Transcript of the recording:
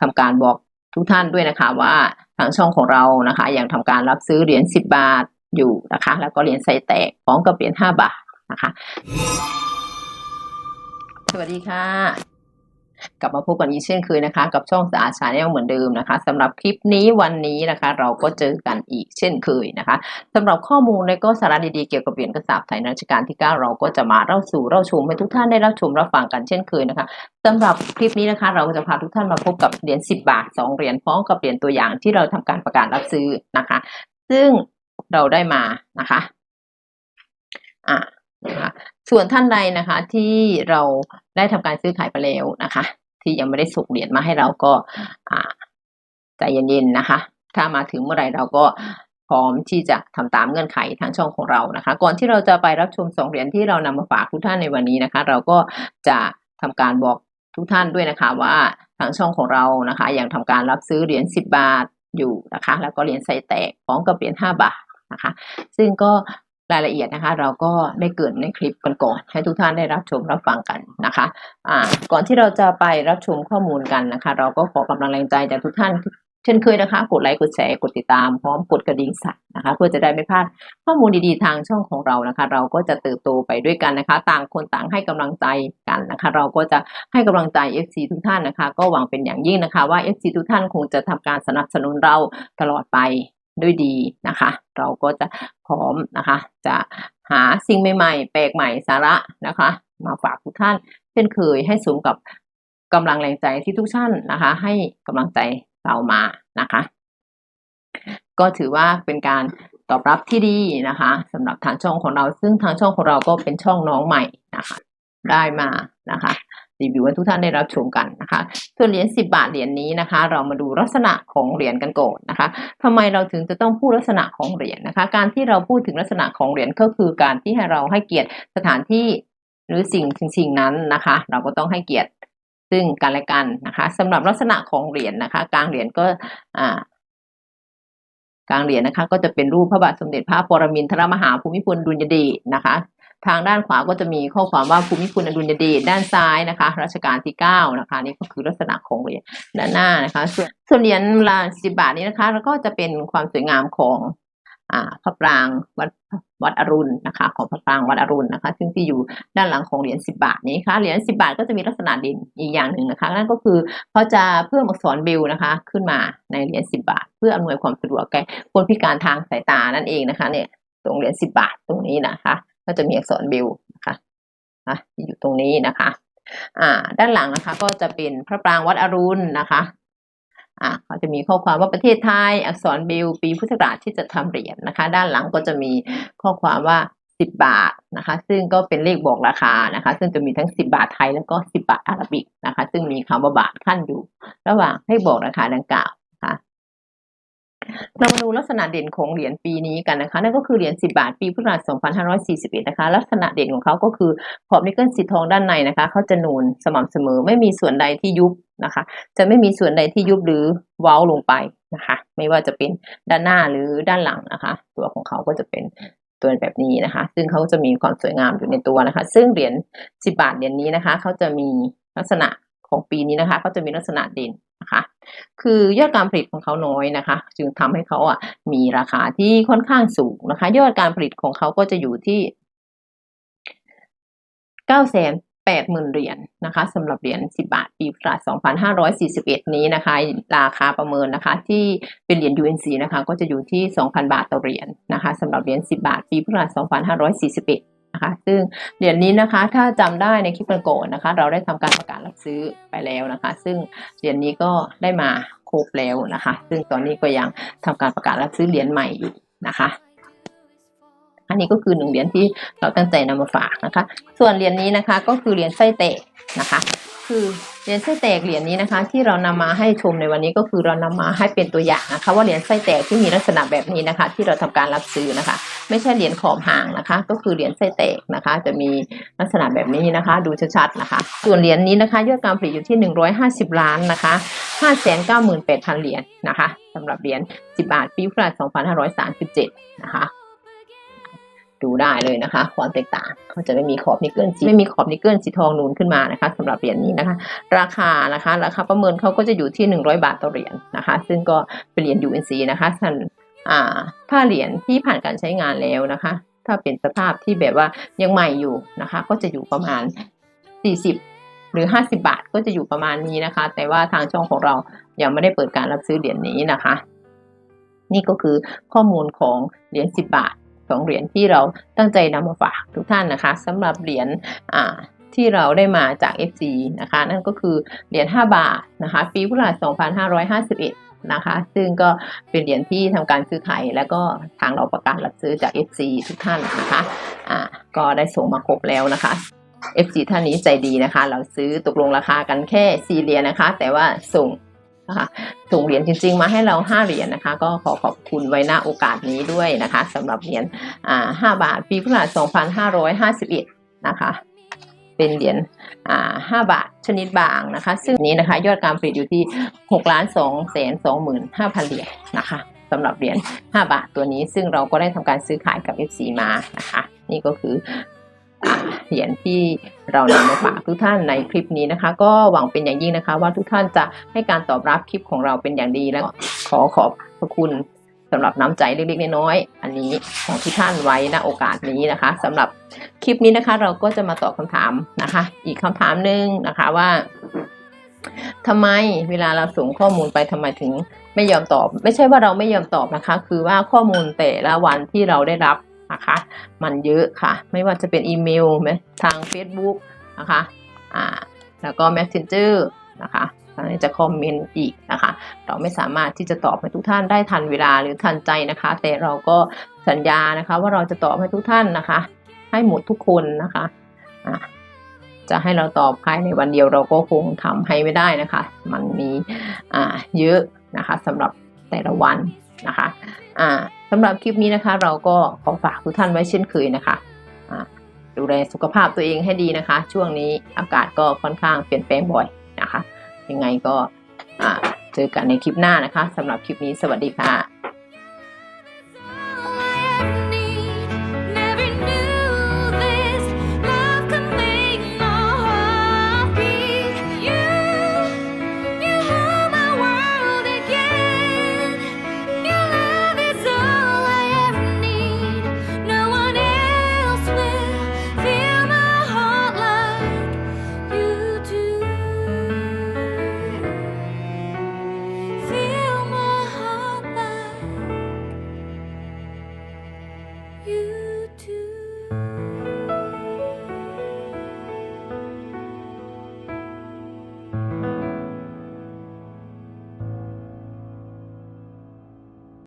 ทำการบอกทุกท่านด้วยนะคะว่าทางช่องของเรานะคะยังทำการรับซื้อเหรียญ10 บาทอยู่นะคะ แล้วก็เหรียญใส่แตกพร้อมกับเหรียญ5บาทนะคะ สวัสดีค่ะ กลับมาพบกันอีกเช่นเคยนะคะ กับช่องสะอาดชาแนลเหมือนเดิมนะคะสำหรับคลิปนี้วันนี้นะคะ เราก็เจอกันอีกเช่นเคยนะคะสำหรับข้อมูลและก็สาระดีๆเกี่ยวกับเหรียญกระสาบไทยรัชกาลที่ 9 เราก็จะมาเล่าสู่เล่าชมให้ทุกท่านได้รับชมรับฟังกันเช่นเคยนะคะสำหรับคลิปนี้นะคะ เราจะพาทุกท่านมาพบกับเหรียญ10 บาท 2 เหรียญพร้อมกับเหรียญตัวอย่างที่เราทำการประกาศรับซื้อนะคะ ซึ่งเราได้มานะคะอ่า นะคะส่วนท่านใดนะคะที่เราได้ทำการซื้อขายไปแล้วนะคะ ที่ยังไม่ได้ส่งเหรียญมาให้เราก็ใจเย็นๆนะคะ ถ้ามาถึงเมื่อไหร่เราก็พร้อมที่จะทำตามเงื่อนไขทางช่องของเรานะคะ ก่อนที่เราจะไปรับชมสองเหรียญที่เรานำมาฝากทุกท่านในวันนี้นะคะ เราก็จะทำการบอกทุกท่านด้วยนะคะว่าทางช่องของเรานะคะยังทำการรับซื้อเหรียญ10 บาทอยู่นะคะ แล้วก็เหรียญใส่แตกพร้อมกับเหรียญ5บาทนะคะ ซึ่งก็ รายละเอียดนะคะ เราก็ได้เกิดในคลิปกันก่อนให้ทุกท่านได้รับชมรับฟังกันนะคะอ่าก่อนที่เราจะไปรับชมข้อมูลกันนะคะ เราก็ขอกำลังแรงใจจากทุกท่านเช่นเคยนะคะ กดไลค์กดแชร์กดติดตามพร้อมกดกระดิ่งสั่นนะคะ เพื่อจะได้ไม่พลาดข้อมูลดีๆทางช่องของเรานะคะ เราก็จะเติบโตไปด้วยกันนะคะ ต่างคนต่างให้กำลังใจกันนะคะ เราก็จะให้กำลังใจ FC ทุกท่านนะคะ ก็หวังเป็นอย่างยิ่งนะคะว่า FC ทุกท่านคงจะทำการสนับสนุนเราตลอดไป ด้วยดีนะคะ เราก็จะพร้อมนะคะ จะหาสิ่งใหม่ๆ แปลกใหม่สาระนะคะ มาฝากทุกท่านเช่นเคยให้สมกับกำลังแรงใจที่ทุกท่านนะคะ ให้กำลังใจเรามานะคะ ก็ถือว่าเป็นการตอบรับที่ดีนะคะสำหรับทางช่องของเรา ซึ่งทางช่องของเราก็เป็นช่องน้องใหม่นะคะ ได้มานะคะ รีวิวให้ทุกท่านได้รับชมกันนะคะส่วนเหรียญ10 บาทเหรียญนี้นะคะ เรามาดูลักษณะของเหรียญกันก่อนนะคะทำไมเราถึงจะต้องพูดลักษณะของเหรียญนะคะ การที่เราพูดถึงลักษณะของเหรียญก็คือการที่ให้เราให้เกียรติสถานที่หรือสิ่งสิ่งนั้นนะคะ เราก็ต้องให้เกียรติซึ่งกันและกันนะคะสำหรับลักษณะของเหรียญนะคะ กลางเหรียญก็อ่ากลางเหรียญนะคะ ก็จะเป็นรูปพระบาทสมเด็จพระปรมินทรมหาภูมิพลดุลยเดชนะคะ ทางด้านขวาก็จะมีข้อความว่าภูมิพลอดุลยเดชด้านซ้ายนะคะรัชกาลที่เก้านะคะนี่ก็คือลักษณะของเหรียญด้านหน้านะคะ ส่วนส่วนเหรียญลาสิบาทนี้นะคะ แล้วก็จะเป็นความสวยงามของอ่าพระปรางวัดวัดอรุณนะคะ ของพระปรางวัดอรุณนะคะ ซึ่งที่อยู่ด้านหลังของเหรียญสิบาทนี้ค่ะเหรียญสิบาทก็จะมีลักษณะเด่นอีกอย่างหนึ่งนะคะนั่นก็คือเขาจะเพิ่มอักษรเบลนะคะ ขึ้นมาในเหรียญสิบาท เพื่ออำนวยความสะดวกแก่คนพิการทางสายตานั่นเองนะคะ เนี่ยตรงเหรียญสิบาทตรงนี้นะคะ ก็จะมีอักษรเบลนะคะนะอยู่ตรงนี้นะคะอ่าด้านหลังนะคะก็จะเป็นพระปรางวัดอรุณนะคะอ่าเขาจะมีข้อความว่าประเทศไทย อักษรเบลปีพุทธศักราชที่จะทำเหรียญนะคะ ด้านหลังก็จะมีข้อความว่าสิบบาทนะคะ ซึ่งก็เป็นเลขบอกราคานะคะ ซึ่งจะมีทั้งสิบาทไทยแล้วก็สิบาทอาหรับิกนะคะ ซึ่งมีคำว่าบาทขั้นอยู่ ระหว่างเลขบอกราคาดังกล่าว เรามาดูลักษณะเด่นของเหรียญปีนี้กันนะคะ นั่นก็คือเหรียญ10 บาทปีพุทธศักราช2541 นะคะ ลักษณะเด่นของเขาก็คือขอบนิกเกิลสีทองด้านในนะคะเขาจะนูนสม่ำเสมอไม่มีส่วนใดที่ยุบนะคะ จะไม่มีส่วนใดที่ยุบหรือเว้าลงไปนะคะ ไม่ว่าจะเป็นด้านหน้าหรือด้านหลังนะคะ ตัวของเขาก็จะเป็นตัวแบบนี้นะคะ ซึ่งเขาจะมีความสวยงามอยู่ในตัวนะคะ ซึ่งเหรียญ10 บาทเหรียญนี้นะคะเขาจะมีลักษณะของปีนี้นะคะเขาจะมีลักษณะเด่น นะคะคือยอดการผลิตของเขาน้อยนะคะ จึงทำให้เขาอะมีราคาที่ค่อนข้างสูงนะคะ ยอดการผลิตของเขาก็จะอยู่ที่เก้าแสนแปดหมื่นเหรียญนะคะสำหรับเหรียญ10บาทปีพุทธศักราช2541 นี้นะคะ ราคาประเมินนะคะ ที่เป็นเหรียญ UNC นะคะ ก็จะอยู่ที่ 2,000 บาทต่อเหรียญนะคะสำหรับเหรียญ10 บาท ปีพุทธศักราช2541 นะคะซึ่งเหรียญนี้นะคะถ้าจำได้ในคลิปก่อนนะคะ เราได้ทำการประกาศรับซื้อไปแล้วนะคะ ซึ่งเหรียญนี้ก็ได้มาครบแล้วนะคะ ซึ่งตอนนี้ก็ยังทำการประกาศรับซื้อเหรียญใหม่อยู่นะคะอันนี้ก็คือหนึ่งเหรียญที่เราตั้งใจนำมาฝากนะคะ ส่วนเหรียญนี้นะคะก็คือเหรียญไส้เตะนะคะ คือเหรียญไส้แตกเหรียญนี้นะคะ ที่เรานำมาให้ชมในวันนี้ก็คือเรานำมาให้เป็นตัวอย่างนะคะ ว่าเหรียญไส้แตกที่มีลักษณะแบบนี้นะคะ ที่เราทำการรับซื้อนะคะ ไม่ใช่เหรียญขอบห่างนะคะ ก็คือเหรียญไส้แตกนะคะ จะมีลักษณะแบบนี้นะคะ ดูชัดๆนะคะ ส่วนเหรียญนี้นะคะยอดการผลิตอยู่ที่ 150 ล้านนะคะ598,000 เหรียญนะคะสำหรับเหรียญ10 บาทปีพุทธศักราช2537 นะคะดูได้เลยนะคะ ความแตกต่างเขาจะไม่มีขอบนิกเกิลสีไม่มีขอบนิกเกิลสีทองนูนขึ้นมานะคะสำหรับเหรียญนี้นะคะ ราคานะคะราคาประเมินเขาก็จะอยู่ที่ 100 บาทต่อเหรียญนะคะ ซึ่งก็เป็นเหรียญ UNC นะคะ ท่านอ่าถ้าเหรียญที่ผ่านการใช้งานแล้วนะคะ ถ้าเป็นสภาพที่แบบว่ายังใหม่อยู่นะคะ ก็จะอยู่ประมาณ 40 หรือ 50 บาทก็จะอยู่ประมาณนี้นะคะ แต่ว่าทางช่องของเรายังไม่ได้เปิดการรับซื้อเหรียญนี้นะคะ นี่ก็คือข้อมูลของเหรียญ10 บาทสองเหรียญที่เราตั้งใจนำมาฝากทุกท่านนะคะสำหรับเหรียญที่เราได้มาจาก FC นะคะ นั่นก็คือเหรียญ5บาทนะคะ ปีพุทธศักราช2551 นะคะ ซึ่งก็เป็นเหรียญที่ทำการซื้อขายแล้วก็ทางเราประกาศรับซื้อจาก FC ทุกท่านนะคะอ่าก็ได้ส่งมาครบแล้วนะคะ FC ท่านนี้ใจดีนะคะ เราซื้อตกลงราคากันแค่4เหรียญนะคะ แต่ว่าส่งนะคะส่งเหรียญจริง ๆ มาให้เรา5เหรียญนะคะ ก็ขอขอบคุณไว้หน้าโอกาสนี้ด้วยนะคะสำหรับเหรียญอ่า5บาท ปีพุทธศักราช2551นะคะ เป็นเหรียญอ่า5บาทชนิดบางนะคะ ซึ่งนี้นะคะยอดการผลิตอยู่ที่6ล้าน2แสน25,000เหรียญนะคะสำหรับเหรียญ5บาทตัวนี้ ซึ่งเราก็ได้ทำการซื้อขายกับ FC มานะคะ นี่ก็คือเหรียญที่เรานำมาฝากทุกท่านในคลิปนี้นะคะ ก็หวังเป็นอย่างยิ่งนะคะ ว่าทุกท่านจะให้การตอบรับคลิปของเราเป็นอย่างดีแล้วก็ขอขอบพระคุณ สำหรับน้ำใจเล็กๆน้อยๆอันนี้ของทุกท่านไว้ณโอกาสนี้นะคะสำหรับคลิปนี้นะคะ เราก็จะมาตอบคำถามนะคะ อีกคำถามหนึ่งนะคะว่าทำไมเวลาเราส่งข้อมูลไปทำไมถึงไม่ยอมตอบ ไม่ใช่ว่าเราไม่ยอมตอบนะคะ คือว่าข้อมูลแต่ละวันที่เราได้รับนะคะ มันเยอะค่ะ ไม่ว่าจะเป็นอีเมลไหมทาง Facebook นะคะอ่าแล้วก็ Messenger นะคะ จะคอมเมนต์อีกนะคะ เราไม่สามารถที่จะตอบให้ทุกท่านได้ทันเวลาหรือทันใจนะคะ แต่เราก็สัญญานะคะ ว่าเราจะตอบให้ทุกท่านนะคะ ให้หมดทุกคนนะคะจะให้เราตอบภายในวันเดียวเราก็คงทำให้ไม่ได้นะคะ มันมีเยอะนะคะสำหรับแต่ละวันนะคะอ่าสำหรับคลิปนี้นะคะ เราก็ขอฝากทุกท่านไว้เช่นเคยนะคะดูแลสุขภาพตัวเองให้ดีนะคะ ช่วงนี้อากาศก็ค่อนข้างเปลี่ยนแปลงบ่อยนะคะ ยังไงก็เจอกันในคลิปหน้านะคะสำหรับคลิปนี้สวัสดีค่ะ you.